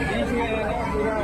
पूरा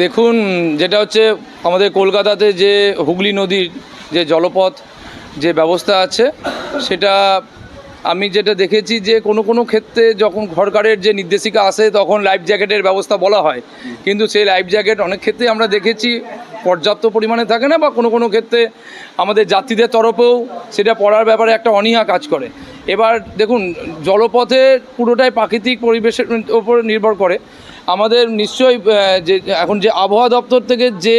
দেখুন, যেটা হচ্ছে আমাদের কলকাতাতে যে হুগলি নদীর যে জলপথ যে ব্যবস্থা আছে, সেটা আমি যেটা দেখেছি যে কোনো কোনো ক্ষেত্রে যখন সরকারের যে নির্দেশিকা আসে, তখন লাইফ জ্যাকেটের ব্যবস্থা বলা হয়। কিন্তু সেই লাইফ জ্যাকেট অনেক ক্ষেত্রে আমরা দেখেছি পর্যাপ্ত পরিমাণে থাকে না, বা কোনো কোনো ক্ষেত্রে আমাদের যাত্রীদের তরফেও সেটা পড়ার ব্যাপারে একটা অনীহা কাজ করে। এবার দেখুন, জলপথে পুরোটাই প্রাকৃতিক পরিবেশের ওপর নির্ভর করে। আমাদের নিশ্চয়ই যে এখন যে আবহাওয়া দপ্তর থেকে যে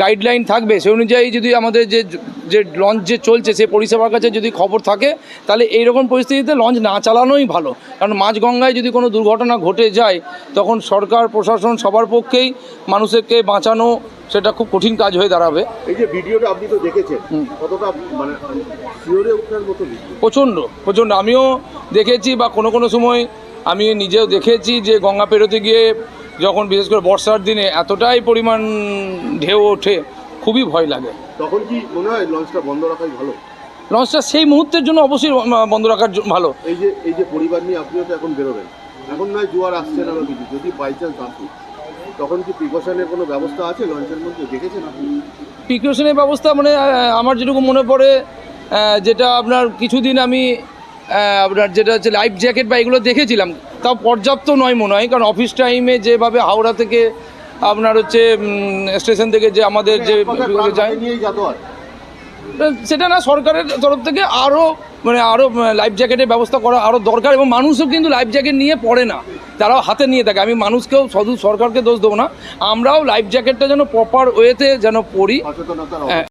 গাইডলাইন থাকবে সে অনুযায়ী যদি আমাদের যে যে লঞ্চ যে চলছে সে পরিষেবার কাছে যদি খবর থাকে তাহলে এইরকম পরিস্থিতিতে লঞ্চ না চালানোই ভালো। কারণ মাঝগঙ্গায় যদি কোনো দুর্ঘটনা ঘটে যায় তখন সরকার প্রশাসন সবার পক্ষেই মানুষকে বাঁচানো সেটা খুব কঠিন কাজ হয়ে দাঁড়াবে। এই যে ভিডিওটা আপনি তো দেখেছেন কতটা মানে প্রচণ্ড প্রচণ্ড। আমিও দেখেছি বা কোনো কোনো সময় আমি নিজেও দেখেছি যে গঙ্গা পেরোতে গিয়ে যখন বিশেষ করে বর্ষার দিনে এতটাই পরিমাণ ঢেউ ওঠে খুবই ভয় লাগে। তখন কি মনে হয় লঞ্চটা বন্ধ রাখাই ভালো? লঞ্চটা সেই মুহূর্তের জন্য অবশ্যই বন্ধ রাখার ভালো। এই যে এই যে পরিবার নিয়ে আপনিও তো এখন বেরোবেন। এখন নয় জোয়ার আসছে না বা কিছু। যদি বাই চান্স আসে তখন কি প্রিকশনের কোনো ব্যবস্থা আছে লঞ্চের মধ্যে? দেখেছেন আপনি? প্রিকশনের ব্যবস্থা মানে আমার যেটুকু মনে পড়ে যেটা আপনার কিছুদিন আমি আপনার যেটা হচ্ছে লাইফ জ্যাকেট বা এগুলো দেখেছিলাম তাও পর্যাপ্ত নয় মনে হয় কারণ অফিস টাইমে যেভাবে হাওড়া থেকে আপনার হচ্ছে স্টেশন থেকে যে আমাদের যে যায় সেটা না সরকারের তরফ থেকে আরও মানে আরও লাইফ জ্যাকেটের ব্যবস্থা করা আরও দরকার এবং মানুষও কিন্তু লাইফ জ্যাকেট নিয়ে পড়ে না তারাও হাতে নিয়ে থাকে। আমি মানুষকেও শুধু সরকারকে দোষ দেবো না আমরাও লাইফ জ্যাকেটটা যেন প্রপার ওয়েতে যেন পড়ি হ্যাঁ।